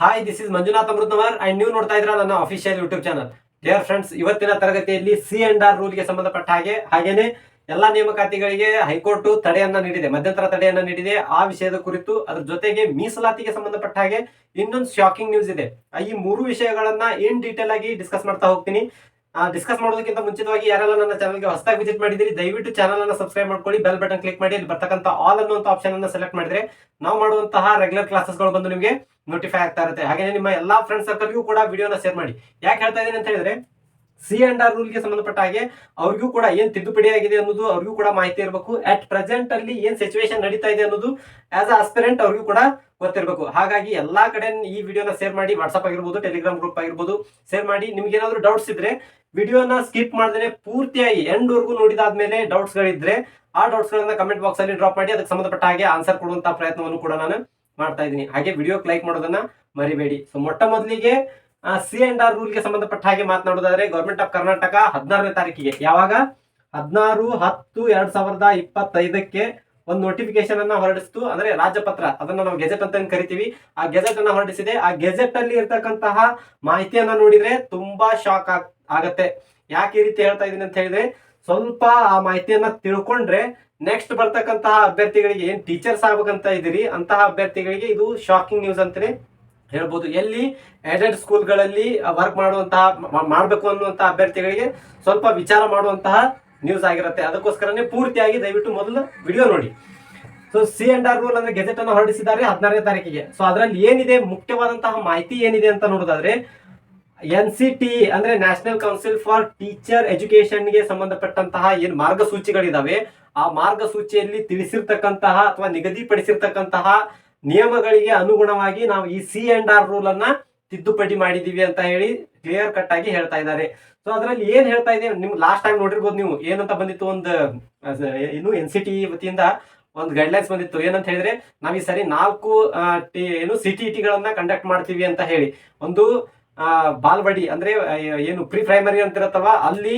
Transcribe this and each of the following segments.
Hi this is Manjunath ಅಮೃತವರ್ and ನೀವು ನೋಡ್ತಾ ಇದ್ರ ನನ್ನ official YouTube channel dear friends ಇವತ್ತಿನ ತರಗತಿಯಲ್ಲಿ ಸಿ ಅಂಡ್ ಆರ್ ರೂಲ್ಗೆ ಸಂಬಂಧಪಟ್ಟ ಹಾಗೆ, ಹಾಗೇನೆ ಎಲ್ಲಾ ನೇಮಕಾತಿಗಳಿಗೆ ಹೈಕೋರ್ಟ್ ತಡೆಯನ್ನ ನೀಡಿದೆ, ಮಧ್ಯಂತರ ತಡೆಯನ್ನ ನೀಡಿದೆ. ಆ ವಿಷಯದ ಕುರಿತು ಅದ್ರ ಜೊತೆಗೆ ಮೀಸಲಾತಿಗೆ ಸಂಬಂಧಪಟ್ಟ ಹಾಗೆ ಇನ್ನೊಂದು ಶಾಕಿಂಗ್ ನ್ಯೂಸ್ ಇದೆ. ಈ ಮೂರು ವಿಷಯಗಳನ್ನ ಏನ್ ಡೀಟೇಲ್ ಆಗಿ ಡಿಸ್ಕಸ್ ಮಾಡ್ತಾ ಹೋಗ್ತೀನಿ. ಡಿಸ್ಕಸ್ ಮಾಡೋದಕ್ಕಿಂತ ಮುಂಚಿತವಾಗಿ ಯಾರೆಲ್ಲ ನನ್ನ ಚಾನಲ್ಗೆ ಹೊಸದಾಗಿ ವಿಸಿಟ್ ಮಾಡಿದಿರಿ ದಯವಿಟ್ಟು ಚಾನಲ್ ಅನ್ನ ಸಬ್ಸ್ಕ್ರೈಬ್ ಮಾಡ್ಕೊಳ್ಳಿ ಬೆಲ್ ಬಟನ್ ಕ್ಲಿಕ್ ಮಾಡಿ, ಅಲ್ಲಿ ಬರ್ತಕ್ಕಂಥ ಆಲ್ ಅನ್ನುವಂಥ ಆಪ್ಷನ್ ಅನ್ನ ಸೆಲೆಕ್ಟ್ ಮಾಡಿದ್ರೆ ನಾವು ಮಾಡುವಂತಹ ರೆಗ್ಯುಲರ್ ಕ್ಲಾಸಸ್ಗಳು ಬಂದು ನಿಮಗೆ ನೋಟಿಫೈ ಆಗ್ತಾ ಇರುತ್ತೆ. ಹಾಗೆ ನಿಮ್ಮ ಎಲ್ಲಾ ಫ್ರೆಂಡ್ಸ್ ಸರ್ಕಲ್ಗೂ ಕೂಡ ವಿಡಿಯೋನ ಶೇರ್ ಮಾಡಿ. ಯಾಕೆ ಹೇಳ್ತಾ ಇದ್ದೀನಿ ಅಂತ ಹೇಳಿದ್ರೆ ಸಿ ಅಂಡ್ ಆರ್ ರೂಲ್ಗೆ ಸಂಬಂಧಪಟ್ಟ ಹಾಗೆ ಅವ್ರಿಗೂ ಕೂಡ ಏನ್ ತಿದ್ದುಪಡಿ ಆಗಿದೆ ಅನ್ನೋದು ಅವ್ರಿಗೂ ಕೂಡ ಮಾಹಿತಿ ಇರಬೇಕು. ಅಟ್ ಪ್ರೆಸೆಂಟ್ ಅಲ್ಲಿ ಏನ್ ಸಿಚುವೇಶನ್ ನಡೀತಾ ಇದೆ ಅನ್ನೋದು ಆಸ್ ಅ ಆಸ್ಪಿರೆಂಟ್ ಅವ್ರಿಗೂ ಕೂಡ ಗೊತ್ತಿರಬೇಕು. ಹಾಗಾಗಿ ಎಲ್ಲಾ ಕಡೆ ಈ ವಿಡಿಯೋನ ಶೇರ್ ಮಾಡಿ. ವಾಟ್ಸ್ಆಪ್ ಆಗಿರ್ಬೋದು ಟೆಲಿಗ್ರಾಮ್ ಗ್ರೂಪ್ ಆಗಿರ್ಬೋದು ಶೇರ್ ಮಾಡಿ. ನಿಮ್ಗೆ ಏನಾದ್ರು ಡೌಟ್ಸ್ ಇದ್ರೆ ವಿಡಿಯೋನ ಸ್ಕಿಪ್ ಮಾಡಿದ್ರೆ ಪೂರ್ತಿಯಾಗಿ ಎಂಡ್ ವರ್ಗೂ ನೋಡಿದಾದ್ಮೇಲೆ ಡೌಟ್ಸ್ ಗಳಿದ್ರೆ ಆ ಡೌಟ್ಸ್ ಗಳನ್ನ ಕಮೆಂಟ್ ಬಾಕ್ಸ್ ಅಲ್ಲಿ ಡ್ರಾಪ್ ಮಾಡಿ. ಅದಕ್ಕೆ ಸಂಬಂಧಪಟ್ಟ ಹಾಗೆ ಆನ್ಸರ್ ಕೊಡುವಂತ ಪ್ರಯತ್ನವನ್ನು ಕೂಡ ನಾನು ಮಾಡ್ತಾ ಇದ್ದೀನಿ. ಹಾಗೆ ವಿಡಿಯೋ ಲೈಕ್ ಮಾಡೋದನ್ನ ಮರಿಬೇಡಿ. ಸೊ ಮೊಟ್ಟ ಮೊದಲಿಗೆ ಸಿ ಅಂಡ್ ಆರ್ ರೂಲ್ಗೆ ಸಂಬಂಧಪಟ್ಟ ಹಾಗೆ ಮಾತನಾಡೋದಾದ್ರೆ ಗೌರ್ಮೆಂಟ್ ಆಫ್ ಕರ್ನಾಟಕ ಹದಿನಾರನೇ ತಾರೀಕಿಗೆ. ಯಾವಾಗ? ಹದಿನಾರು, ಹತ್ತು, ಎರಡ್ ಸಾವಿರದ ಇಪ್ಪತ್ತೈದಕ್ಕೆ ಒಂದು ನೋಟಿಫಿಕೇಶನ್ ಅನ್ನ ಹೊರಡಿಸ್ತು. ಅಂದ್ರೆ ರಾಜ್ಯಪತ್ರ ಅದನ್ನ ನಾವು ಗೆಜೆಟ್ ಅಂತ ಕರಿತೀವಿ. ಆ ಗೆಜೆಟ್ ಅನ್ನ ಹೊರಡಿಸಿದೆ. ಆ ಗೆಜೆಟ್ ಅಲ್ಲಿ ಇರ್ತಕ್ಕಂತಹ ಮಾಹಿತಿಯನ್ನ ನೋಡಿದ್ರೆ ತುಂಬಾ ಶಾಕ್ ಆಗತ್ತೆ. ಯಾಕೆ ಈ ರೀತಿ ಹೇಳ್ತಾ ಇದೀನಿ ಅಂತ ಹೇಳಿದ್ರೆ, ಸ್ವಲ್ಪ ಆ ಮಾಹಿತಿಯನ್ನ ತಿಳ್ಕೊಂಡ್ರೆ ನೆಕ್ಸ್ಟ್ ಬರ್ತಕ್ಕಂತಹ ಅಭ್ಯರ್ಥಿಗಳಿಗೆ ಏನು ಟೀಚರ್ಸ್ ಆಗ್ಬೇಕಂತ ಇದ್ದೀರಿ ಅಂತಹ ಅಭ್ಯರ್ಥಿಗಳಿಗೆ ಇದು ಶಾಕಿಂಗ್ ನ್ಯೂಸ್ ಅಂತಲೇ ಹೇಳ್ಬೋದು. ಎಲ್ಲಿ ಏಡೆಡ್ ಸ್ಕೂಲ್ಗಳಲ್ಲಿ ವರ್ಕ್ ಮಾಡುವಂತಹ ಮಾಡಬೇಕು ಅನ್ನುವಂತಹ ಅಭ್ಯರ್ಥಿಗಳಿಗೆ ಸ್ವಲ್ಪ ವಿಚಾರ ಮಾಡುವಂತಹ ನ್ಯೂಸ್ ಆಗಿರುತ್ತೆ. ಅದಕ್ಕೋಸ್ಕರನೇ ಪೂರ್ತಿಯಾಗಿ ದಯವಿಟ್ಟು ಮೊದಲು ವಿಡಿಯೋ ನೋಡಿ. So C and R rule ಅಂದ್ರೆ ಗೆಜೆಟ್ ಅನ್ನು ಹೊರಡಿಸಿದ್ದಾರೆ ಹದಿನಾರನೇ ತಾರೀಕಿಗೆ. ಸೊ ಅದರಲ್ಲಿ ಏನಿದೆ? ಮುಖ್ಯವಾದಂತಹ ಮಾಹಿತಿ ಏನಿದೆ ಅಂತ ನೋಡೋದಾದ್ರೆ ಎನ್ ಸಿ ಟಿ ಅಂದ್ರೆ ನ್ಯಾಷನಲ್ ಕೌನ್ಸಿಲ್ ಫಾರ್ ಟೀಚರ್ ಎಜುಕೇಶನ್ಗೆ ಸಂಬಂಧಪಟ್ಟಂತಹ ಏನು ಮಾರ್ಗಸೂಚಿಗಳಿದಾವೆ ಆ ಮಾರ್ಗಸೂಚಿಯಲ್ಲಿ ತಿಳಿಸಿರ್ತಕ್ಕಂತಹ ಅಥವಾ ನಿಗದಿಪಡಿಸಿರ್ತಕ್ಕಂತಹ ನಿಯಮಗಳಿಗೆ ಅನುಗುಣವಾಗಿ ನಾವು ಈ ಸಿ ಅಂಡ್ ಆರ್ ರೂಲ್ ಅನ್ನ ತಿದ್ದುಪಡಿ ಮಾಡಿದೀವಿ ಅಂತ ಹೇಳಿ ಕ್ಲಿಯರ್ ಕಟ್ ಆಗಿ ಹೇಳ್ತಾ ಇದ್ದಾರೆ. ಸೊ ಅದರಲ್ಲಿ ಏನ್ ಹೇಳ್ತಾ ಇದೆ ನಿಮ್ ಲಾಸ್ಟ್ ಟೈಮ್ ನೋಡಿರ್ಬೋದು ನೀವು. ಏನಂತ ಬಂದಿತ್ತು? ಒಂದು ಏನು ಎನ್ ಸಿ ಟಿ ವತಿಯಿಂದ ಒಂದು ಗೈಡ್ಲೈನ್ಸ್ ಬಂದಿತ್ತು. ಏನಂತ ಹೇಳಿದ್ರೆ, ನಾವ್ ಈ ಸರಿ ನಾಲ್ಕು ಏನು ಸಿ ಟಿ ಟಿಗಳನ್ನ ಕಂಡಕ್ಟ್ ಮಾಡ್ತೀವಿ ಅಂತ ಹೇಳಿ. ಒಂದು ಬಾಲ್ವಡಿ ಅಂದ್ರೆ ಏನು ಪ್ರಿ ಪ್ರೈಮರಿ ಅಂತ ಇರುತ್ತಲ್ವಾ ಅಲ್ಲಿ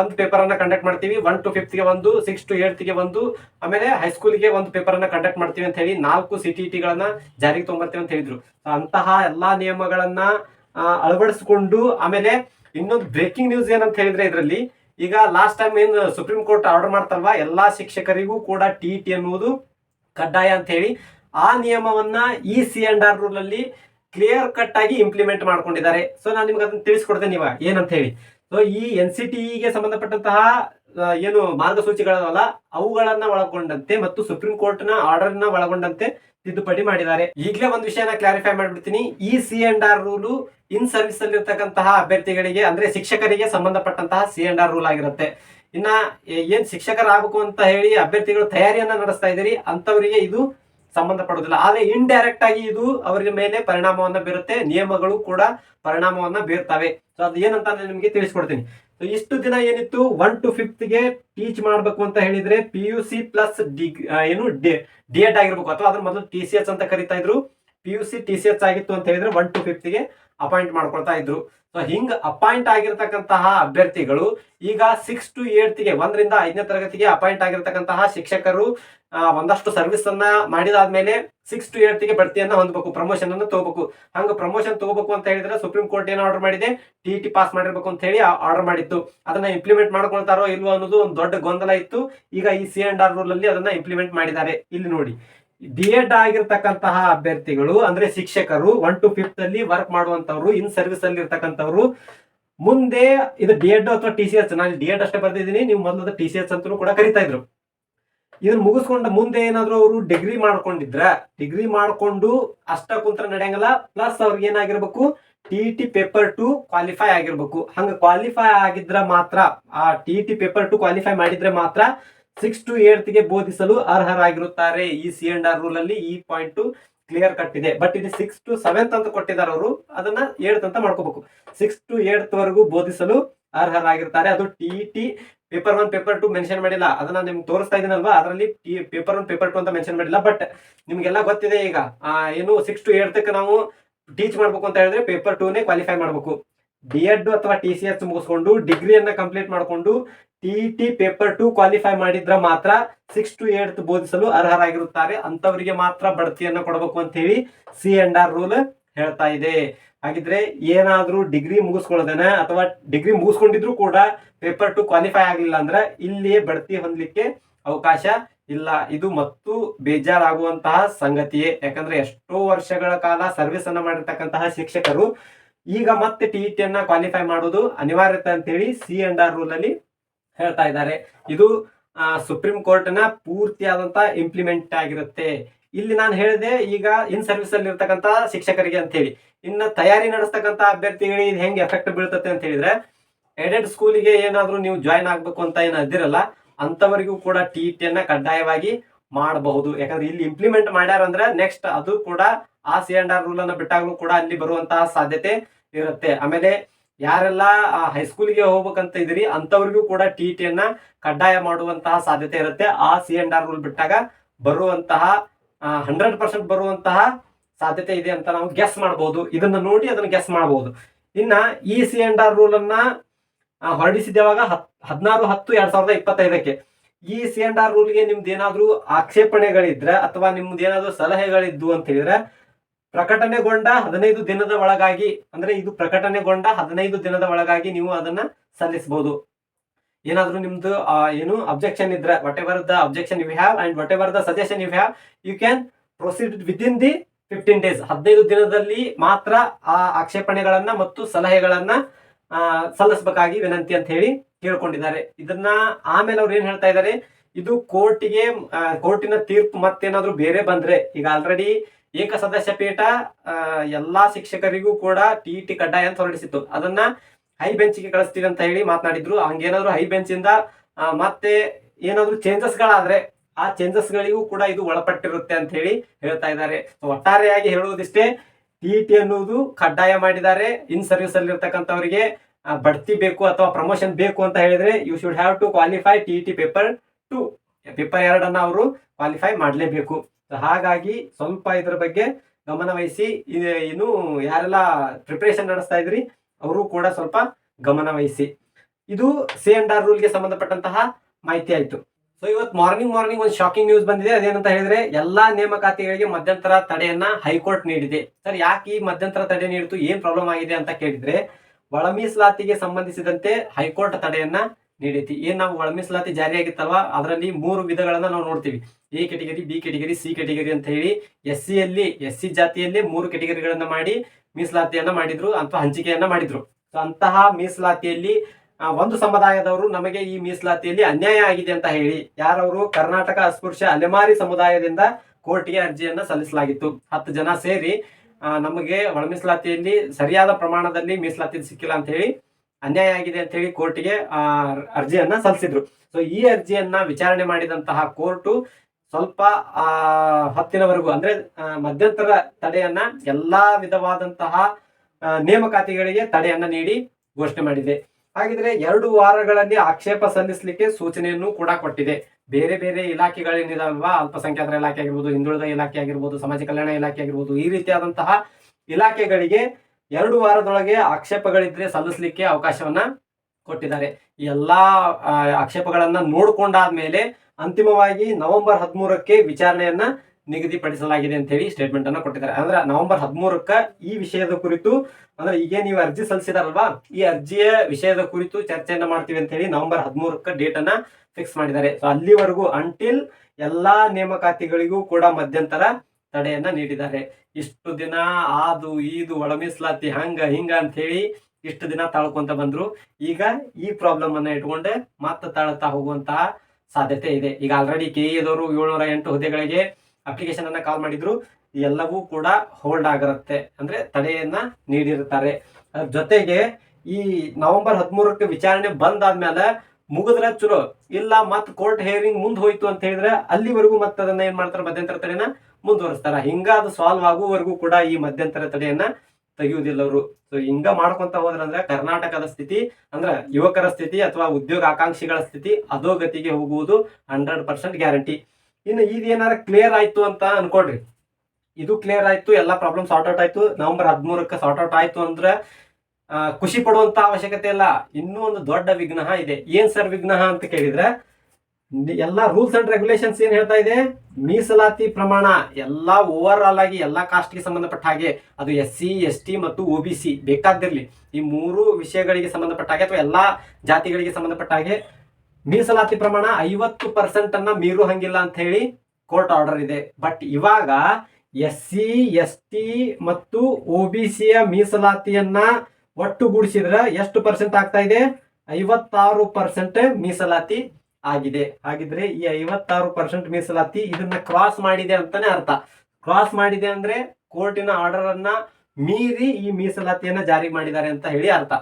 ಒಂದು ಪೇಪರ್ ಅನ್ನ ಕಂಡಕ್ಟ್ ಮಾಡ್ತೀವಿ. ಒನ್ ಟು ಫಿಫ್ತ್ಗೆ ಒಂದು ಸಿಕ್ಸ್ ಟು ಏಟ್ಗೆ ಒಂದು, ಆಮೇಲೆ ಹೈಸ್ಕೂಲ್ಗೆ ಒಂದು ಪೇಪರ್ ಅನ್ನ ಕಂಡಕ್ಟ್ ಮಾಡ್ತೀವಿ ಅಂತ ಹೇಳಿ ನಾಲ್ಕು ಸಿ ಟಿ ಟಿಗಳನ್ನ ಜಾರಿಗೆ ತಗೊಂಬರ್ತೀವಿ ಅಂತ ಹೇಳಿದ್ರು. ಅಂತಹ ಎಲ್ಲಾ ನಿಯಮಗಳನ್ನ ಅಳವಡಿಸಿಕೊಂಡು ಆಮೇಲೆ ಇನ್ನೊಂದು ಬ್ರೇಕಿಂಗ್ ನ್ಯೂಸ್ ಏನಂತ ಹೇಳಿದ್ರೆ ಇದರಲ್ಲಿ, ಈಗ ಲಾಸ್ಟ್ ಟೈಮ್ ಏನು ಸುಪ್ರೀಂ ಕೋರ್ಟ್ ಆರ್ಡರ್ ಮಾಡ್ತಾರಲ್ವಾ ಎಲ್ಲಾ ಶಿಕ್ಷಕರಿಗೂ ಕೂಡ ಟಿ ಟಿ ಅನ್ನುವುದು ಕಡ್ಡಾಯ ಅಂತ ಹೇಳಿ ಆ ನಿಯಮವನ್ನ ಈ ಸಿ ಅಂಡ್ ಆರ್ ರೂಲ್ ಅಲ್ಲಿ ಕ್ಲಿಯರ್ ಕಟ್ ಆಗಿ ಇಂಪ್ಲಿಮೆಂಟ್ ಮಾಡ್ಕೊಂಡಿದ್ದಾರೆ. ಸೊ ನಾನು ನಿಮ್ಗೆ ಅದನ್ನ ತಿಳಿಸ್ಕೊಡ್ತೇನೆ ಇವಾಗ ಏನಂತ ಹೇಳಿ. ಸೊ ಈ ಎನ್ ಸಿ ಟಿಗೆ ಸಂಬಂಧಪಟ್ಟಂತಹ ಏನು ಮಾರ್ಗಸೂಚಿಗಳಲ್ಲ ಅವುಗಳನ್ನ ಒಳಗೊಂಡಂತೆ ಮತ್ತು ಸುಪ್ರೀಂ ಕೋರ್ಟ್ನ ಆರ್ಡರ್ನ ಒಳಗೊಂಡಂತೆ ತಿದ್ದುಪಡಿ ಮಾಡಿದ್ದಾರೆ. ಈಗಲೇ ಒಂದು ವಿಷಯನ ಕ್ಲಾರಿಫೈ ಮಾಡ್ಬಿಡ್ತೀನಿ. ಈ C and R rule in service ಅಲ್ಲಿ ಇರ್ತಕ್ಕಂತಹ ಅಭ್ಯರ್ಥಿಗಳಿಗೆ, ಅಂದ್ರೆ ಶಿಕ್ಷಕರಿಗೆ ಸಂಬಂಧಪಟ್ಟಂತಹ ಸಿ ಅಂಡ್ ಆರ್ ರೂಲ್ ಆಗಿರುತ್ತೆ. ಇನ್ನ ಏನ್ ಶಿಕ್ಷಕರಾಗಬೇಕು ಅಂತ ಹೇಳಿ ಅಭ್ಯರ್ಥಿಗಳು ತಯಾರಿಯನ್ನ ನಡೆಸ್ತಾ ಇದ್ದೀರಿ ಅಂತವರಿಗೆ ಇದು ಸಂಬಂಧಪಡುವುದಿಲ್ಲ. ಆದ್ರೆ ಇಂಡೈರೆಕ್ಟ್ ಆಗಿ ಇದು ಅವರ ಮೇಲೆ ಪರಿಣಾಮವನ್ನ ಬೀರುತ್ತೆ. ನಿಯಮಗಳು ಕೂಡ ಪರಿಣಾಮವನ್ನ ಬೀರ್ತವೆ. ಸೊ ಅದು ಏನಂತ ನಿಮಗೆ ತಿಳಿಸ್ಕೊಡ್ತೀನಿ. ಇಷ್ಟು ದಿನ ಏನಿತ್ತು? ಒನ್ ಟು ಫಿಫ್ತ್ಗೆ ಟೀಚ್ ಮಾಡಬೇಕು ಅಂತ ಹೇಳಿದ್ರೆ ಪಿ ಯು ಸಿ ಪ್ಲಸ್ ಏನು ಡಿ ಎಡ್ ಆಗಿರ್ಬೇಕು. ಅಥವಾ ಅದ್ರ ಮೊದಲು ಟಿ ಸಿ ಎಚ್ ಅಂತ ಕರಿತಾ ಇದ್ರು. P U C T C H ಆಗಿತ್ತು ಅಂತ ಹೇಳಿದ್ರೆ ಒನ್ ಟು ಫಿಫ್ತ್ಗೆ ಅಪಾಯಿಂಟ್ ಮಾಡ್ಕೊಳ್ತಾ ಇದ್ರು. ಸೊ ಹಿಂಗ್ ಅಪಾಯಿಂಟ್ ಆಗಿರ್ತಕ್ಕಂತಹ ಅಭ್ಯರ್ಥಿಗಳು ಈಗ ಸಿಕ್ಸ್ ಟು ಏಟ್ಗೆ, ಒಂದರಿಂದ ಐದನೇ ತರಗತಿಗೆ ಅಪಾಯಿಂಟ್ ಆಗಿರ್ತಕ್ಕಂತಹ ಶಿಕ್ಷಕರು ಒಂದಷ್ಟು ಸರ್ವಿಸ್ ಅನ್ನ ಮಾಡಿದಾದ್ಮೇಲೆ ಸಿಕ್ಸ್ ಟು ಏಟ್ಗೆ ಬಡ್ತಿಯನ್ನ ಹೊಂದಬೇಕು ಪ್ರಮೋಷನ್ ಅನ್ನು ತಗೋಬೇಕು. ಹಂಗ ಪ್ರಮೋಷನ್ ತಗೋಬೇಕು ಅಂತ ಹೇಳಿದ್ರೆ ಸುಪ್ರೀಂ ಕೋರ್ಟ್ ಏನು ಆರ್ಡರ್ ಮಾಡಿದೆ? ಟಿ ಟಿ ಪಾಸ್ ಮಾಡಿರ್ಬೇಕು ಅಂತ ಹೇಳಿ ಆರ್ಡರ್ ಮಾಡಿತ್ತು ಅದನ್ನ ಇಂಪ್ಲಿಮೆಂಟ್ ಮಾಡ್ಕೊಳ್ತಾರೋ ಇಲ್ವೋ ಅನ್ನೋದು ಒಂದು ದೊಡ್ಡ ಗೊಂದಲ ಇತ್ತು. ಈಗ ಈ ಸಿ ಅಂಡ್ ಆರ್ ರೂಲ್ ಅಲ್ಲಿ ಅದನ್ನ ಇಂಪ್ಲಿಮೆಂಟ್ ಮಾಡಿದ್ದಾರೆ. ಇಲ್ಲಿ ನೋಡಿ. ಡಿ ಎಡ್ ಆಗಿರ್ತಕ್ಕಂತಹ ಅಭ್ಯರ್ಥಿಗಳು, ಅಂದ್ರೆ ಶಿಕ್ಷಕರು ಒನ್ ಟು ಫಿಫ್ತ್ ಅಲ್ಲಿ ವರ್ಕ್ ಮಾಡುವಂತವ್ರು ಇನ್ ಸರ್ವಿಸ್ ಅಲ್ಲಿ ಇರ್ತಕ್ಕಂಥವ್ರು, ಮುಂದೆ ಇದು ಡಿ ಎಡ್ ಅಥವಾ ಟಿ ಸಿ ಎಸ್ ನಾನು ಡಿ ಎಡ್ ಅಷ್ಟೇ ಬರ್ದಿದ್ದೀನಿ, ನೀವು ಮೊದಲು ಟಿ ಸಿ ಎಸ್ ಅಂತಲೂ ಕೂಡ ಕರಿತಾ ಇದ್ರು. ಇದನ್ನ ಮುಗಿಸ್ಕೊಂಡ ಮುಂದೆ ಏನಾದ್ರು ಅವರು ಡಿಗ್ರಿ ಮಾಡ್ಕೊಂಡಿದ್ರ ಡಿಗ್ರಿ ಮಾಡ್ಕೊಂಡು ಅಷ್ಟ ಕುಂತ್ರ ನಡೆಯಂಗಲ್ಲ ಪ್ಲಸ್ ಅವ್ರಿಗೆ ಏನಾಗಿರ್ಬೇಕು T T paper two qualify ಆಗಿರ್ಬೇಕು. ಹಂಗ ಕ್ವಾಲಿಫೈ ಆಗಿದ್ರ ಮಾತ್ರ, ಆ T T paper two qualify ಮಾಡಿದ್ರೆ ಮಾತ್ರ ಸಿಕ್ಸ್ ಟು ಏಟ್ಗೆ ಬೋಧಿಸಲು ಅರ್ಹರಾಗಿರುತ್ತಾರೆ. ಈ ಸಿ ಅಂಡ್ ಆರ್ ರೂಲ್ ಅಲ್ಲಿ ಈ ಪಾಯಿಂಟ್ ಕ್ಲಿಯರ್ ಕಟ್ ಇದೆ. ಬಟ್ ಇದು ಸಿಕ್ಸ್ ಟು ಸೆವೆಂತ್ ಅಂತ ಕೊಟ್ಟಿದ್ದಾರೆ ಅವರು. ಅದನ್ನ ಏಳ್ತ್ ಅಂತ ಮಾಡ್ಕೋಬೇಕು. ಸಿಕ್ಸ್ ಟು ಏಳ್ತ್ ವರೆಗೂ ಬೋಧಿಸಲು ಅರ್ಹರಾಗಿರ್ತಾರೆ ಅದು T T paper one paper two mention ಮಾಡಿಲ್ಲ. ಅದನ್ನ ನಿಮ್ಗೆ ತೋರಿಸ್ತಾ ಇದೀನಲ್ವಾ? ಅದರಲ್ಲಿ ಪೇಪರ್ ಒನ್ ಪೇಪರ್ ಟು ಅಂತ ಮೆನ್ಷನ್ ಮಾಡಿಲ್ಲ. ಬಟ್ ನಿಮ್ಗೆಲ್ಲ ಗೊತ್ತಿದೆ ಈಗ. ಏನು ಸಿಕ್ಸ್ ಟು ಏಟ್ ನಾವು ಟೀಚ್ ಮಾಡ್ಬೇಕು ಅಂತ ಹೇಳಿದ್ರೆ ಪೇಪರ್ ಟೂನೇ ಕ್ವಾಲಿಫೈ ಮಾಡಬೇಕು. ಡಿ ಎಡ್ ಅಥವಾ ಟಿ ಸಿ ಎಸ್ ಮುಗಿಸ್ಕೊಂಡು ಡಿಗ್ರಿಯನ್ನ ಕಂಪ್ಲೀಟ್ ಮಾಡಿಕೊಂಡು T T paper two qualify ಮಾಡಿದ್ರ ಮಾತ್ರ ಸಿಕ್ಸ್ ಟು ಏಟ್ ಬೋಧಿಸಲು ಅರ್ಹರಾಗಿರುತ್ತಾರೆ. ಅಂತವರಿಗೆ ಮಾತ್ರ ಬಡ್ತಿಯನ್ನ ಕೊಡಬೇಕು ಅಂತ ಹೇಳಿ ಸಿ ಅಂಡ್ ಆರ್ ರೂಲ್ ಹೇಳ್ತಾ ಇದೆ. ಹಾಗಿದ್ರೆ ಏನಾದ್ರೂ ಡಿಗ್ರಿ ಮುಗಿಸ್ಕೊಳ್ಳೋದೇನೆ ಅಥವಾ ಡಿಗ್ರಿ ಮುಗಿಸ್ಕೊಂಡಿದ್ರು ಕೂಡ ಪೇಪರ್ ಟು ಕ್ವಾಲಿಫೈ ಆಗಲಿಲ್ಲ ಅಂದ್ರೆ ಇಲ್ಲಿಯೇ ಬಡ್ತಿ ಹೊಂದಲಿಕ್ಕೆ ಅವಕಾಶ ಇಲ್ಲ. ಇದು ಮತ್ತು ಬೇಜಾರಾಗುವಂತಹ ಸಂಗತಿಯೇ. ಯಾಕಂದ್ರೆ ಎಷ್ಟೋ ವರ್ಷಗಳ ಕಾಲ ಸರ್ವಿಸ್ ಅನ್ನ ಮಾಡಿರ್ತಕ್ಕಂತಹ ಶಿಕ್ಷಕರು ಈಗ ಮತ್ತೆ ಟಿ ಟಿ ಅನ್ನ ಕ್ವಾಲಿಫೈ ಮಾಡೋದು ಅನಿವಾರ್ಯತೆ ಅಂತೇಳಿ ಸಿ ಅಂಡ್ ಆರ್ ರೂಲ್ ಅಲ್ಲಿ ಹೇಳ್ತಾ ಇದ್ದಾರೆ. ಇದು ಸುಪ್ರೀಂ ಕೋರ್ಟ್ನ ಪೂರ್ತಿಯಾದಂತ ಇಂಪ್ಲಿಮೆಂಟ್ ಆಗಿರುತ್ತೆ. ಇಲ್ಲಿ ನಾನು ಹೇಳಿದೆ, ಈಗ ಇನ್ ಸರ್ವಿಸ್ ಅಲ್ಲಿ ಇರ್ತಕ್ಕಂತ ಶಿಕ್ಷಕರಿಗೆ ಅಂತ ಹೇಳಿ ಇನ್ನು ತಯಾರಿ ನಡೆಸ್ತಕ್ಕಂತ ಅಭ್ಯರ್ಥಿಗಳಿಗೆ ಇದು ಹೆಂಗೆ ಎಫೆಕ್ಟ್ ಬೀಳ್ತತೆ ಅಂತ ಹೇಳಿದ್ರೆ ಎಡೆಡ್ ಸ್ಕೂಲಿಗೆ ಏನಾದರೂ ನೀವು ಜಾಯ್ನ್ ಆಗ್ಬೇಕು ಅಂತ ಏನು ಅದಿರಲ್ಲ ಅಂತವರಿಗೂ ಕೂಡ ಟಿ ಅನ್ನ ಕಡ್ಡಾಯವಾಗಿ ಮಾಡಬಹುದು. ಯಾಕಂದ್ರೆ ಇಲ್ಲಿ ಇಂಪ್ಲಿಮೆಂಟ್ ಮಾಡ್ಯಾರ ಅಂದ್ರೆ ನೆಕ್ಸ್ಟ್ ಅದು ಕೂಡ, ಆ ಸಿ ಅಂಡ್ ಆರ್ ರೂಲ್ ಅನ್ನ ಬಿಟ್ಟಾಗ್ಲೂ ಕೂಡ ಅಲ್ಲಿ ಬರುವಂತಹ ಸಾಧ್ಯತೆ ಇರುತ್ತೆ. ಆಮೇಲೆ ಯಾರೆಲ್ಲ ಹೈಸ್ಕೂಲ್ಗೆ ಹೋಗ್ಬೇಕಂತ ಇದ್ದೀರಿ ಅಂತವ್ರಿಗೂ ಕೂಡ ಟಿ ಟಿಯನ್ನ ಕಡ್ಡಾಯ ಮಾಡುವಂತಹ ಸಾಧ್ಯತೆ ಇರುತ್ತೆ. ಆ ಸಿ ಅಂಡ್ ಆರ್ ರೂಲ್ ಬಿಟ್ಟಾಗ ಬರುವಂತಹ ಹಂಡ್ರೆಡ್ ಪರ್ಸೆಂಟ್ ಬರುವಂತಹ ಸಾಧ್ಯತೆ ಇದೆ ಅಂತ ನಾವು ಗೆಸ್ ಮಾಡಬಹುದು ಇದನ್ನ ನೋಡಿ ಅದನ್ನ ಗೆಸ್ ಮಾಡಬಹುದು ಇನ್ನ ಈ ಸಿ ಅಂಡ್ ಆರ್ ರೂಲ್ ಅನ್ನ ಹೊರಡಿಸಿದ್ದಾವಾಗ ಹತ್, ಹದಿನಾರು ಹತ್ತು ಎರಡ್ ಸಾವಿರದ ಇಪ್ಪತ್ತೈದಕ್ಕೆ. ಈ ಸಿ ಅಂಡ್ ಆರ್ ರೂಲ್ಗೆ ನಿಮ್ದು ಏನಾದ್ರೂ ಆಕ್ಷೇಪಣೆಗಳಿದ್ರೆ ಅಥವಾ ನಿಮ್ದು ಏನಾದ್ರೂ ಸಲಹೆಗಳಿದ್ದು ಅಂತ ಹೇಳಿದ್ರೆ ಪ್ರಕಟಣೆಗೊಂಡ ಹದಿನೈದು ದಿನದ ಒಳಗಾಗಿ, ಅಂದ್ರೆ ಇದು ಪ್ರಕಟಣೆಗೊಂಡ ಹದಿನೈದು ದಿನದ ಒಳಗಾಗಿ ನೀವು ಅದನ್ನ ಸಲ್ಲಿಸಬಹುದು. ಏನಾದ್ರೂ ನಿಮ್ದು ಏನು ಅಬ್ಜೆಕ್ಷನ್ ಇದ್ರೆ whatever the objection you have and whatever the suggestion you have you can proceed with the fifteen days ಹದಿನೈದು ದಿನದಲ್ಲಿ ಮಾತ್ರ ಆ ಆಕ್ಷೇಪಣೆಗಳನ್ನ ಮತ್ತು ಸಲಹೆಗಳನ್ನ ಸಲ್ಲಿಸಬೇಕಾಗಿ ವಿನಂತಿ ಅಂತ ಹೇಳಿ ಕೇಳ್ಕೊಂಡಿದ್ದಾರೆ. ಇದನ್ನ ಆಮೇಲೆ ಅವ್ರು ಏನ್ ಹೇಳ್ತಾ ಇದ್ದಾರೆ ಇದು ಕೋರ್ಟಿಗೆ ಕೋರ್ಟಿನ ತೀರ್ಪು ಮತ್ತೇನಾದ್ರೂ ಬೇರೆ ಬಂದ್ರೆ ಈಗ ಆಲ್ರೆಡಿ ಏಕ ಸದಸ್ಯ ಪೀಠ ಎಲ್ಲಾ ಶಿಕ್ಷಕರಿಗೂ ಕೂಡ ಟಿ ಟಿ ಕಡ್ಡಾಯ ಅಂತ ಹೊರಡಿಸಿತ್ತು. ಅದನ್ನ ಹೈ ಬೆಂಚ್ಗೆ ಕಳಿಸ್ತೀವಿ ಅಂತ ಹೇಳಿ ಮಾತನಾಡಿದ್ರು. ಹಂಗೇನಾದ್ರು ಹೈ ಬೆಂಚ್ ಇಂದ ಆ, ಮತ್ತೆ ಏನಾದ್ರು ಚೇಂಜಸ್ ಗಳಾದ್ರೆ ಆ ಚೇಂಜಸ್ ಗಳಿಗೂ ಕೂಡ ಇದು ಒಳಪಟ್ಟಿರುತ್ತೆ ಅಂತ ಹೇಳಿ ಹೇಳ್ತಾ ಇದ್ದಾರೆ. ಒಟ್ಟಾರೆಯಾಗಿ ಹೇಳುವುದಿಷ್ಟೇ ಟಿ ಟಿ ಅನ್ನುವುದು ಕಡ್ಡಾಯ ಮಾಡಿದ್ದಾರೆ. ಇನ್ ಸರ್ವಿಸ್ ಅಲ್ಲಿ ಇರ್ತಕ್ಕಂಥವರಿಗೆ ಬಡ್ತಿ ಬೇಕು ಅಥವಾ ಪ್ರಮೋಷನ್ ಬೇಕು ಅಂತ ಹೇಳಿದ್ರೆ you should have to qualify T paper two paper ಎರಡನ್ನ ಅವರು ಕ್ವಾಲಿಫೈ ಮಾಡಲೇಬೇಕು. ಹಾಗಾಗಿ ಸ್ವಲ್ಪ ಇದ್ರ ಬಗ್ಗೆ ಗಮನ ವಹಿಸಿ ಇನ್ನು ಯಾರೆಲ್ಲ ಪ್ರಿಪ್ರೇಷನ್ ನಡೆಸ್ತಾ ಇದ್ರಿ, ಅವರು ಕೂಡ ಸ್ವಲ್ಪ ಗಮನ ವಹಿಸಿ. ಇದು ಸಿ ಅಂಡ್ ಆರ್ ರೂಲ್ಗೆ ಸಂಬಂಧಪಟ್ಟಂತಹ ಮಾಹಿತಿ ಆಯ್ತು. ಸೊ ಇವತ್ತು ಮಾರ್ನಿಂಗ್ ಮಾರ್ನಿಂಗ್ ಒಂದು ಶಾಕಿಂಗ್ ನ್ಯೂಸ್ ಬಂದಿದೆ. ಅದೇನಂತ ಹೇಳಿದ್ರೆ, ಎಲ್ಲಾ ನೇಮಕಾತಿಗಳಿಗೆ ಮಧ್ಯಂತರ ತಡೆಯನ್ನ ಹೈಕೋರ್ಟ್ ನೀಡಿದೆ. ಸರ್, ಯಾಕೆ ಈ ಮಧ್ಯಂತರ ತಡೆ ನೀಡಿತು ಏನ್ ಪ್ರಾಬ್ಲಮ್ ಆಗಿದೆ ಅಂತ ಕೇಳಿದ್ರೆ ಒಳ ಮೀಸಲಾತಿಗೆ ಸಂಬಂಧಿಸಿದಂತೆ ಹೈಕೋರ್ಟ್ ತಡೆಯನ್ನ ನೀಡೈತಿ. ಏನ್ ನಾವು ಒಳಮೀಸಲಾತಿ ಮೀಸಲಾತಿ ಜಾರಿಯಾಗಿತ್ತಲ್ವಾ ಅದರಲ್ಲಿ ಮೂರು ವಿಧಗಳನ್ನ ನಾವು ನೋಡ್ತೀವಿ. A category B category C category ಅಂತ ಹೇಳಿ ಎಸ್ ಸಿ ಅಲ್ಲಿ ಎಸ್ ಸಿ ಜಾತಿಯಲ್ಲಿ ಮೂರು ಕೆಟಗರಿಗಳನ್ನ ಮಾಡಿ ಮೀಸಲಾತಿಯನ್ನ ಮಾಡಿದ್ರು ಅಥವಾ ಹಂಚಿಕೆಯನ್ನ ಮಾಡಿದ್ರು. ಸೊ ಅಂತಹ ಮೀಸಲಾತಿಯಲ್ಲಿ ಒಂದು ಸಮುದಾಯದವರು ನಮಗೆ ಈ ಮೀಸಲಾತಿಯಲ್ಲಿ ಅನ್ಯಾಯ ಆಗಿದೆ ಅಂತ ಹೇಳಿ, ಯಾರವರು ಕರ್ನಾಟಕ ಅಸ್ಪೃಶ್ಯ ಅಲೆಮಾರಿ ಸಮುದಾಯದಿಂದ ಕೋರ್ಟ್ಗೆ ಅರ್ಜಿಯನ್ನ ಸಲ್ಲಿಸಲಾಗಿತ್ತು. ಹತ್ತು ಜನ ಸೇರಿ ನಮಗೆ ಒಳಮೀಸಲಾತಿಯಲ್ಲಿ ಸರಿಯಾದ ಪ್ರಮಾಣದಲ್ಲಿ ಮೀಸಲಾತಿ ಸಿಕ್ಕಿಲ್ಲ ಅಂತ ಹೇಳಿ ಅನ್ಯಾಯ ಆಗಿದೆ ಅಂತ ಹೇಳಿ ಕೋರ್ಟ್ಗೆ ಅರ್ಜಿಯನ್ನ ಸಲ್ಲಿಸಿದ್ರು. ಸೊ ಈ ಅರ್ಜಿಯನ್ನ ವಿಚಾರಣೆ ಮಾಡಿದಂತಹ ಕೋರ್ಟು ಸ್ವಲ್ಪ ಆ ಹತ್ತಿನವರೆಗೂ ಅಂದ್ರೆ ಆ, ಮಧ್ಯಂತರ ತಡೆಯನ್ನ ಎಲ್ಲಾ ವಿಧವಾದಂತಹ ನೇಮಕಾತಿಗಳಿಗೆ ತಡೆಯನ್ನ ನೀಡಿ ಘೋಷಣೆ ಮಾಡಿದೆ. ಹಾಗಿದ್ರೆ ಎರಡು ವಾರಗಳಲ್ಲಿ ಆಕ್ಷೇಪ ಸಲ್ಲಿಸಲಿಕ್ಕೆ ಸೂಚನೆಯನ್ನು ಕೂಡ ಕೊಟ್ಟಿದೆ. ಬೇರೆ ಬೇರೆ ಇಲಾಖೆಗಳೇನಿದಾವಲ್ವಾ? ಅಲ್ಪಸಂಖ್ಯಾತರ ಇಲಾಖೆ ಆಗಿರ್ಬೋದು ಹಿಂದುಳಿದ ಇಲಾಖೆ ಆಗಿರ್ಬೋದು ಸಮಾಜ ಕಲ್ಯಾಣ ಇಲಾಖೆ ಆಗಿರ್ಬೋದು ಈ ರೀತಿಯಾದಂತಹ ಇಲಾಖೆಗಳಿಗೆ ಎರಡು ವಾರದೊಳಗೆ ಆಕ್ಷೇಪಗಳಿದ್ರೆ ಸಲ್ಲಿಸಲಿಕ್ಕೆ ಅವಕಾಶವನ್ನ ಕೊಟ್ಟಿದ್ದಾರೆ. ಈ ಎಲ್ಲಾ ಆಕ್ಷೇಪಗಳನ್ನ ಆಕ್ಷೇಪಗಳನ್ನ ನೋಡ್ಕೊಂಡಾದ್ಮೇಲೆ ಅಂತಿಮವಾಗಿ ನವೆಂಬರ್ ಹದಿಮೂರಕ್ಕೆ ವಿಚಾರಣೆಯನ್ನ ನಿಗದಿಪಡಿಸಲಾಗಿದೆ ಅಂತ ಹೇಳಿ ಸ್ಟೇಟ್ಮೆಂಟ್ ಅನ್ನ ಕೊಟ್ಟಿದ್ದಾರೆ. ಅಂದ್ರೆ ನವೆಂಬರ್ ಹದಿಮೂರಕ್ಕ ಈ ವಿಷಯದ ಕುರಿತು, ಅಂದ್ರೆ ಈಗ ನೀವು ಅರ್ಜಿ ಸಲ್ಲಿಸಿದಾರಲ್ವಾ? ಈ ಅರ್ಜಿಯ ವಿಷಯದ ಕುರಿತು ಚರ್ಚೆಯನ್ನ ಮಾಡ್ತೀವಿ ಅಂತ ಹೇಳಿ ನವೆಂಬರ್ ಹದಿಮೂರಕ್ಕ ಡೇಟ್ ಅನ್ನ ಫಿಕ್ಸ್ ಮಾಡಿದ್ದಾರೆ. ಸೊ ಅಲ್ಲಿವರೆಗೂ ಅಂಟಿಲ್ ಎಲ್ಲಾ ನೇಮಕಾತಿಗಳಿಗೂ ಕೂಡ ಮಧ್ಯಂತರ ತಡೆಯನ್ನ ನೀಡಿದ್ದಾರೆ. ಇಷ್ಟು ದಿನ ಆದು ಈದು ಒಳಮೀಸಲಾತಿ ಹಂಗ ಹಿಂಗ ಅಂತ ಹೇಳಿ ಇಷ್ಟು ದಿನ ತಾಳ್ಕೊಂತ ಬಂದ್ರು. ಈಗ ಈ ಪ್ರಾಬ್ಲಮ್ ಅನ್ನ ಇಟ್ಕೊಂಡೆ ಮತ್ತೆ ತಾಳ್ತಾ ಹೋಗುವಂತಹ ಸಾಧ್ಯತೆ ಇದೆ. ಈಗ ಆಲ್ರೆಡಿ ಕೆ ಎದವರು ಏಳ್ನೂರ ಎಂಟು ಹುದ್ದೆಗಳಿಗೆ ಅಪ್ಲಿಕೇಶನ್ ಅನ್ನ ಕಾಲ್ ಮಾಡಿದ್ರು. ಎಲ್ಲವೂ ಕೂಡ ಹೋಲ್ಡ್ ಆಗಿರುತ್ತೆ. ಅಂದ್ರೆ ತಡೆಯನ್ನ ನೀಡಿರುತ್ತಾರೆ. ಅದ್ರ ಜೊತೆಗೆ ಈ ನವೆಂಬರ್ ಹದಿಮೂರಕ್ಕೆ ವಿಚಾರಣೆ ಬಂದಾದ್ಮೇಲೆ ಮುಗಿದ್ರೆ ಚಲೋ. ಇಲ್ಲ ಮತ್ ಕೋರ್ಟ್ ಹೇರಿಂಗ್ ಮುಂದ್ ಹೋಯ್ತು ಅಂತ ಹೇಳಿದ್ರೆ ಅಲ್ಲಿವರೆಗೂ ಮತ್ತೆ ಅದನ್ನ ಏನ್ ಮಾಡ್ತಾರೆ? ಮಧ್ಯಂತರ ತಡೆಯನ್ನ ಮುಂದುವರಿಸ್ತಾರ. ಹಿಂಗ ಅದು ಸಾಲ್ವ್ ಆಗುವವರೆಗೂ ಕೂಡ ಈ ಮಧ್ಯಂತರ ತಡೆಯನ್ನ ತೆಗೆಯುವುದಿಲ್ಲ ಅವರು ಸೊ ಹಿಂಗ ಮಾಡ್ಕೊಂತ ಹೋದ್ರಂದ್ರೆ ಕರ್ನಾಟಕದ ಸ್ಥಿತಿ, ಅಂದ್ರ ಯುವಕರ ಸ್ಥಿತಿ ಅಥವಾ ಉದ್ಯೋಗ ಆಕಾಂಕ್ಷಿಗಳ ಸ್ಥಿತಿ ಅಧೋಗತಿಗೆ ಹೋಗುವುದು ಹಂಡ್ರೆಡ್ ಪರ್ಸೆಂಟ್ ಗ್ಯಾರಂಟಿ. ಇನ್ನು ಇದು ಏನಾರ ಕ್ಲಿಯರ್ ಆಯ್ತು ಅಂತ ಅನ್ಕೊಳ್ರಿ. ಇದು ಕ್ಲಿಯರ್ ಆಯ್ತು, ಎಲ್ಲಾ ಪ್ರಾಬ್ಲಮ್ ಸಾರ್ಟ್ ಔಟ್ ಆಯ್ತು. ನವೆಂಬರ್ ಹದಿಮೂರಕ್ಕೆ ಸಾರ್ಟ್ ಔಟ್ ಆಯ್ತು ಅಂದ್ರೆ ಖುಷಿ ಪಡುವಂತ ಅವಶ್ಯಕತೆ ಇಲ್ಲ. ಇನ್ನೂ ಒಂದು ದೊಡ್ಡ ವಿಘ್ನ ಇದೆ. ಏನ್ ಸರ್ ವಿಘ್ನ ಅಂತ ಕೇಳಿದ್ರೆ ಎಲ್ಲಾ ರೂಲ್ಸ್ ಅಂಡ್ ರೆಗ್ಯುಲೇಷನ್ಸ್ ಏನ್ ಹೇಳ್ತಾ ಇದೆ? ಮೀಸಲಾತಿ ಪ್ರಮಾಣ ಎಲ್ಲ ಓವರ್ ಆಲ್ ಆಗಿ ಎಲ್ಲಾ ಕಾಸ್ಟ್ಗೆ ಸಂಬಂಧಪಟ್ಟ ಹಾಗೆ ಅದು ಎಸ್ ಸಿ ಎಸ್ ಟಿ ಮತ್ತು ಒ ಬಿ ಸಿ ಬೇಕಾದಿರ್ಲಿ ಈ ಮೂರು ವಿಷಯಗಳಿಗೆ ಸಂಬಂಧಪಟ್ಟ ಹಾಗೆ ಅಥವಾ ಎಲ್ಲಾ ಜಾತಿಗಳಿಗೆ ಸಂಬಂಧಪಟ್ಟ ಹಾಗೆ ಮೀಸಲಾತಿ ಪ್ರಮಾಣ ಐವತ್ತು ಪರ್ಸೆಂಟ್ ಅನ್ನ ಮೀರು ಹಂಗಿಲ್ಲ ಅಂತ ಹೇಳಿ ಕೋರ್ಟ್ ಆರ್ಡರ್ ಇದೆ. ಬಟ್ ಇವಾಗ ಎಸ್ ಸಿ ಎಸ್ ಟಿ ಮತ್ತು ಒ ಬಿ ಸಿಯ ಮೀಸಲಾತಿಯನ್ನ ಒಟ್ಟುಗೂಡಿಸಿದ್ರೆ ಎಷ್ಟು ಪರ್ಸೆಂಟ್ ಆಗ್ತಾ ಇದೆ? ಐವತ್ತಾರು ಪರ್ಸೆಂಟ್ ಮೀಸಲಾತಿ ಆಗಿದೆ. ಹಾಗಿದ್ರೆ ಈ ಐವತ್ತಾರು ಪರ್ಸೆಂಟ್ ಮೀಸಲಾತಿ ಇದನ್ನ ಕ್ರಾಸ್ ಮಾಡಿದೆ ಅಂತಾನೆ ಅರ್ಥ. ಕ್ರಾಸ್ ಮಾಡಿದೆ ಅಂದ್ರೆ ಕೋರ್ಟಿನ ಆರ್ಡರ್ ಅನ್ನ ಮೀರಿ ಈ ಮೀಸಲಾತಿಯನ್ನ ಜಾರಿ ಮಾಡಿದ್ದಾರೆ ಅಂತ ಹೇಳಿ ಅರ್ಥ.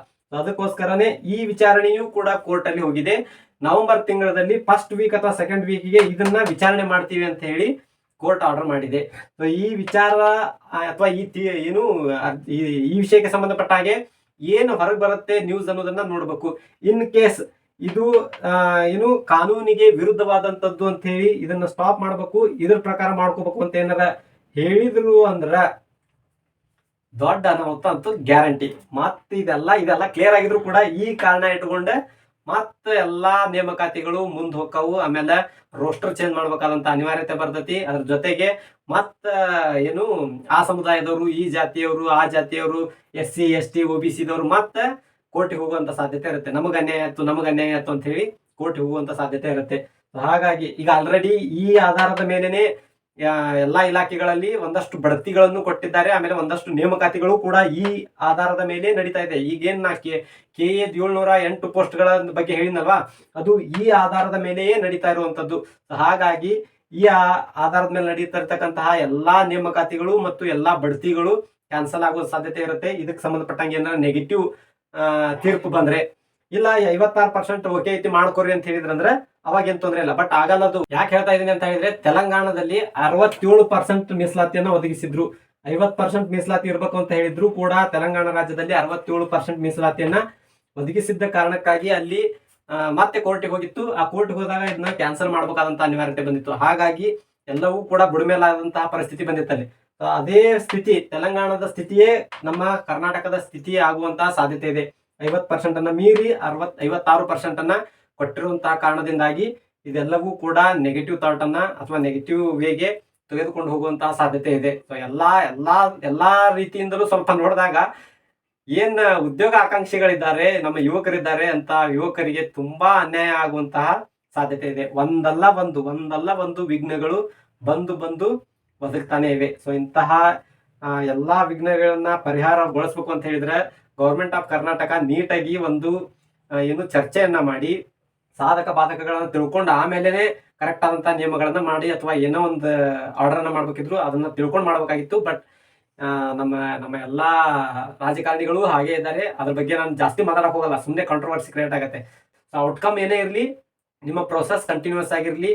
ಅದಕ್ಕೋಸ್ಕರನೇ ಈ ವಿಚಾರಣೆಯೂ ಕೂಡ ಕೋರ್ಟ್ ಅಲ್ಲಿ ಹೋಗಿದೆ. ನವೆಂಬರ್ ತಿಂಗಳಲ್ಲಿ ಫಸ್ಟ್ ವೀಕ್ ಅಥವಾ ಸೆಕೆಂಡ್ ವೀಕ್ಗೆ ಇದನ್ನ ವಿಚಾರಣೆ ಮಾಡ್ತೀವಿ ಅಂತ ಹೇಳಿ ಕೋರ್ಟ್ ಆರ್ಡರ್ ಮಾಡಿದೆ. ಸೊ ಈ ವಿಚಾರ, ಅಥವಾ ಈ ಏನು, ಈ ವಿಷಯಕ್ಕೆ ಸಂಬಂಧಪಟ್ಟ ಹಾಗೆ ಏನು ಹೊರಗೆ ಬರುತ್ತೆ ನ್ಯೂಸ್ ಅನ್ನೋದನ್ನ ನೋಡ್ಬೇಕು. ಇನ್ ಕೇಸ್ ಇದು ಏನು ಕಾನೂನಿಗೆ ವಿರುದ್ಧವಾದಂಥದ್ದು ಅಂತ ಹೇಳಿ ಇದನ್ನ ಸ್ಟಾಪ್ ಮಾಡಬೇಕು, ಇದ್ರ ಪ್ರಕಾರ ಮಾಡ್ಕೋಬೇಕು ಅಂತ ಏನಾರ ಹೇಳಿದ್ರು ಅಂದ್ರ ದೊಡ್ಡ ಅನಾಹುತ ಅಂತ ಗ್ಯಾರಂಟಿ ಮತ್ತೆ ಇದೆಲ್ಲ ಇದೆಲ್ಲ ಕ್ಲಿಯರ್ ಆಗಿದ್ರು ಕೂಡ ಈ ಕಾರಣ ಇಟ್ಕೊಂಡೆ ಮತ್ತೆ ಎಲ್ಲಾ ನೇಮಕಾತಿಗಳು ಮುಂದ್ ಹೋಗ್ಕವು. ಆಮೇಲೆ ರೋಸ್ಟರ್ ಚೇಂಜ್ ಮಾಡ್ಬೇಕಾದಂತ ಅನಿವಾರ್ಯತೆ ಬರ್ತೈತಿ. ಅದ್ರ ಜೊತೆಗೆ ಮತ್ತ ಏನು, ಆ ಸಮುದಾಯದವರು, ಈ ಜಾತಿಯವರು, ಆ ಜಾತಿಯವರು S C S T O B ಸಿದವರು ಮತ್ತೆ ಕೋರ್ಟಿಗೆ ಹೋಗುವಂತ ಸಾಧ್ಯತೆ ಇರುತ್ತೆ. ನಮಗ ಅನ್ಯಾಯ ಆಯ್ತು, ನಮಗ ಅನ್ಯಾಯ ಆಯ್ತು ಅಂತ ಹೇಳಿ ಕೋರ್ಟಿಗೆ ಹೋಗುವಂತ ಸಾಧ್ಯತೆ ಇರುತ್ತೆ. ಹಾಗಾಗಿ ಈಗ ಆಲ್ರೆಡಿ ಈ ಆಧಾರದ ಮೇಲೆನೆ ಎಲ್ಲಾ ಇಲಾಖೆಗಳಲ್ಲಿ ಒಂದಷ್ಟು ಬಡ್ತಿಗಳನ್ನು ಕೊಟ್ಟಿದ್ದಾರೆ. ಆಮೇಲೆ ಒಂದಷ್ಟು ನೇಮಕಾತಿಗಳು ಕೂಡ ಈ ಆಧಾರದ ಮೇಲೆ ನಡೀತಾ ಇದೆ. ಈಗೇನ್ ನಾ ಕೆ ಕೆ ಎದ್ ಏಳ್ನೂರ ಎಂಟು ಪೋಸ್ಟ್ಗಳ ಬಗ್ಗೆ ಹೇಳಿನಲ್ವಾ ಅದು ಈ ಆಧಾರದ ಮೇಲೆಯೇ ನಡೀತಾ ಇರುವಂತದ್ದು. ಹಾಗಾಗಿ ಈ ಆಧಾರದ ಮೇಲೆ ನಡೀತಾ ಇರ್ತಕ್ಕಂತಹ ಎಲ್ಲಾ ನೇಮಕಾತಿಗಳು ಮತ್ತು ಎಲ್ಲಾ ಬಡ್ತಿಗಳು ಕ್ಯಾನ್ಸಲ್ ಆಗುವ ಸಾಧ್ಯತೆ ಇರುತ್ತೆ. ಇದಕ್ಕೆ ಸಂಬಂಧಪಟ್ಟಂಗೆ ಏನಾರ ನೆಗೆಟಿವ್ ತೀರ್ಪು ಬಂದ್ರೆ, ಇಲ್ಲ ಐವತ್ತಾರು ಪರ್ಸೆಂಟ್ ಓಕೆ ಐತಿ ಮಾಡ್ಕೊರಿ ಅಂತ ಹೇಳಿದ್ರಂದ್ರೆ ಅವಾಗ ಏನ್ ತೊಂದ್ರೆ ಇಲ್ಲ. ಬಟ್ ಆಗಲ್ಲ ಅದು. ಯಾಕೆ ಹೇಳ್ತಾ ಇದೀನಿ ಅಂತ ಹೇಳಿದ್ರೆ, ತೆಲಂಗಾಣದಲ್ಲಿ ಅರವತ್ತೇಳು ಪರ್ಸೆಂಟ್ ಮೀಸಲಾತಿಯನ್ನ ಒದಗಿಸಿದ್ರು. ಐವತ್ ಪರ್ಸೆಂಟ್ ಮೀಸಲಾತಿ ಇರಬೇಕು ಅಂತ ಹೇಳಿದ್ರು ಕೂಡ ತೆಲಂಗಾಣ ರಾಜ್ಯದಲ್ಲಿ ಅರವತ್ತೇಳು ಪರ್ಸೆಂಟ್ ಮೀಸಲಾತಿಯನ್ನ ಒದಗಿಸಿದ್ದ ಕಾರಣಕ್ಕಾಗಿ ಅಲ್ಲಿ ಮತ್ತೆ ಕೋರ್ಟಿಗೆ ಹೋಗಿತ್ತು. ಆ ಕೋರ್ಟ್ಗೆ ಹೋದಾಗ ಇದನ್ನ ಕ್ಯಾನ್ಸಲ್ ಮಾಡಬೇಕಾದಂತಹ ಅನಿವಾರ್ಯತೆ ಬಂದಿತ್ತು. ಹಾಗಾಗಿ ಎಲ್ಲವೂ ಕೂಡ ಬುಡಮೇಲಾದಂತಹ ಪರಿಸ್ಥಿತಿ ಬಂದಿತ್ತಲ್ಲಿ. ಅದೇ ಸ್ಥಿತಿ, ತೆಲಂಗಾಣದ ಸ್ಥಿತಿಯೇ ನಮ್ಮ ಕರ್ನಾಟಕದ ಸ್ಥಿತಿ ಆಗುವಂತಹ ಸಾಧ್ಯತೆ ಇದೆ. ಐವತ್ ಪರ್ಸೆಂಟ್ ಅನ್ನ ಮೀರಿ ಅರವತ್, ಐವತ್ತಾರು ಪರ್ಸೆಂಟ್ ಅನ್ನ ಕೊಟ್ಟಿರುವಂತಹ ಕಾರಣದಿಂದಾಗಿ ಇದೆಲ್ಲವೂ ಕೂಡ ನೆಗೆಟಿವ್ ಥಾಟ್ ಅನ್ನ ಅಥವಾ ನೆಗೆಟಿವ್ ವೇಗೆ ತೆಗೆದುಕೊಂಡು ಹೋಗುವಂತಹ ಸಾಧ್ಯತೆ ಇದೆ. ಸೊ ಎಲ್ಲಾ ಎಲ್ಲಾ ಎಲ್ಲಾ ರೀತಿಯಿಂದಲೂ ಸ್ವಲ್ಪ ನೋಡಿದಾಗ ಏನ್ ಉದ್ಯೋಗ ಆಕಾಂಕ್ಷಿಗಳಿದ್ದಾರೆ, ನಮ್ಮ ಯುವಕರಿದ್ದಾರೆ ಅಂತ ಯುವಕರಿಗೆ ತುಂಬಾ ಅನ್ಯಾಯ ಆಗುವಂತಹ ಸಾಧ್ಯತೆ ಇದೆ. ಒಂದಲ್ಲ ಒಂದು ಒಂದಲ್ಲ ಒಂದು ವಿಘ್ನಗಳು ಬಂದು ಬಂದು ಒದಗ್ತಾನೆ ಇವೆ. ಸೊ ಇಂತಹ ಎಲ್ಲಾ ವಿಘ್ನಗಳನ್ನ ಪರಿಹಾರಗೊಳಿಸ್ಬೇಕು ಅಂತ ಹೇಳಿದ್ರೆ ಗೌರ್ಮೆಂಟ್ ಆಫ್ ಕರ್ನಾಟಕ ನೀಟಾಗಿ ಒಂದು ಏನು ಚರ್ಚೆಯನ್ನ ಮಾಡಿ, ಸಾಧಕ ಬಾಧಕಗಳನ್ನ ತಿಳ್ಕೊಂಡು ಆಮೇಲೆನೆ ಕರೆಕ್ಟ್ ಆದಂತ ನಿಯಮಗಳನ್ನ ಮಾಡಿ ಅಥವಾ ಏನೋ ಒಂದು ಆರ್ಡರ್ ಅನ್ನ ಮಾಡ್ಬೇಕಿದ್ರು ಅದನ್ನ ತಿಳ್ಕೊಂಡು ಮಾಡ್ಬೇಕಾಗಿತ್ತು. ಬಟ್ ನಮ್ಮ ನಮ್ಮ ಎಲ್ಲಾ ರಾಜಕಾರಣಿಗಳು ಹಾಗೆ ಇದ್ದಾರೆ. ಅದ್ರ ಬಗ್ಗೆ ನಾನು ಜಾಸ್ತಿ ಮಾತಾಡಕ್ ಹೋಗಲ್ಲ. ಸುಮ್ಮನೆ ಕಾಂಟ್ರವರ್ಸಿ ಕ್ರಿಯೇಟ್ ಆಗುತ್ತೆ. ಸೊ ಔಟ್ಕಮ್ ಏನೇ ಇರಲಿ ನಿಮ್ಮ ಪ್ರೊಸೆಸ್ ಕಂಟಿನ್ಯೂಸ್ ಆಗಿರಲಿ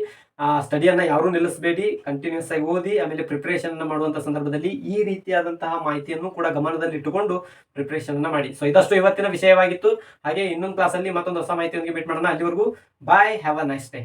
ಸ್ಟಡಿಯನ್ನ ಯಾರು ನಿಲ್ಲಿಸಬೇಡಿ ಕಂಟಿನ್ಯೂಸ್ ಆಗಿ ಓದಿ, ಆಮೇಲೆ ಪ್ರಿಪರೇಷನ್ ಮಾಡುವಂತ ಸಂದರ್ಭದಲ್ಲಿ ಈ ರೀತಿಯಾದಂತಹ ಮಾಹಿತಿಯನ್ನು ಕೂಡ ಗಮನದಲ್ಲಿ ಇಟ್ಟುಕೊಂಡು ಪ್ರಿಪರೇಷನ್ ಮಾಡಿ. ಸೊ ಇದಷ್ಟು ಇವತ್ತಿನ ವಿಷಯವಾಗಿತ್ತು. ಹಾಗೆ ಇನ್ನೊಂದು ಕ್ಲಾಸಲ್ಲಿ ಮತ್ತೊಂದು ಹೊಸ ಮಾಹಿತಿಯೊಂದಿಗೆ ಭೇಟಿ ಮಾಡೋಣ. ಅಲ್ಲಿವರೆಗೂ bye have a nice day